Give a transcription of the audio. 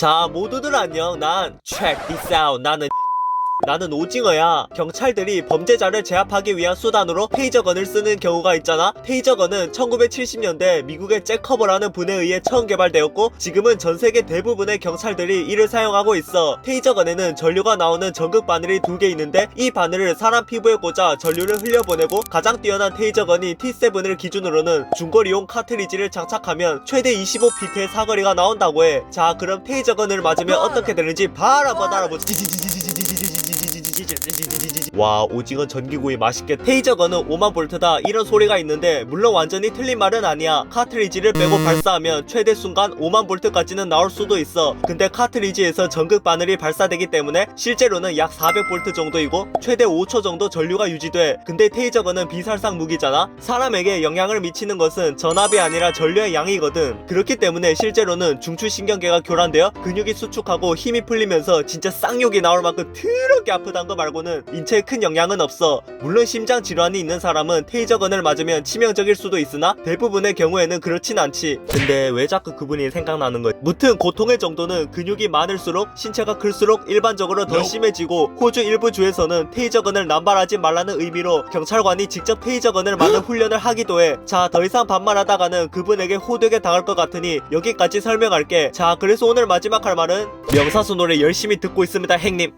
자 모두들 안녕 난 check this out 나는 나는 오징어야. 경찰들이 범죄자를 제압하기 위한 수단으로 테이저건을 쓰는 경우가 있잖아. 테이저건은 1970년대 미국의 잭커버라는 분에 의해 처음 개발되었고 지금은 전 세계 대부분의 경찰들이 이를 사용하고 있어. 테이저건에는 전류가 나오는 전극 바늘이 두 개 있는데 이 바늘을 사람 피부에 꽂아 전류를 흘려보내고 가장 뛰어난 테이저건인 T7을 기준으로는 중거리용 카트리지를 장착하면 최대 25피트의 사거리가 나온다고 해. 자 그럼 테이저건을 맞으면 어떻게 되는지 바로 한번 알아보자. 와 오징어 전기구이 맛있게 테이저건은 5만 볼트다. 이런 소리가 있는데 물론 완전히 틀린 말은 아니야. 카트리지를 빼고 발사하면 최대 순간 5만 볼트까지는 나올 수도 있어. 근데 카트리지에서 전극 바늘이 발사되기 때문에 실제로는 약 400 볼트 정도이고 최대 5초 정도 전류가 유지돼. 근데 테이저건은 비살상 무기잖아. 사람에게 영향을 미치는 것은 전압이 아니라 전류의 양이거든. 그렇기 때문에 실제로는 중추신경계가 교란되어 근육이 수축하고 힘이 풀리면서 진짜 쌍욕이 나올 만큼 더럽게 아프단 거 말고는 인체에 큰 영향은 없어. 물론 심장 질환이 있는 사람은 테이저건을 맞으면 치명적일 수도 있으나 대부분의 경우에는 그렇진 않지. 근데 왜 자꾸 그분이 생각나는 거지? 무튼 고통의 정도는 근육이 많을수록 신체가 클수록 일반적으로 더 심해지고 호주 일부 주에서는 테이저건을 남발하지 말라는 의미로 경찰관이 직접 테이저건을 맞는 훈련을 하기도 해. 자, 더 이상 반말하다가는 그분에게 호되게 당할 것 같으니 여기까지 설명할게. 자, 그래서 오늘 마지막 할 말은 명사수 노래 열심히 듣고 있습니다, 행님.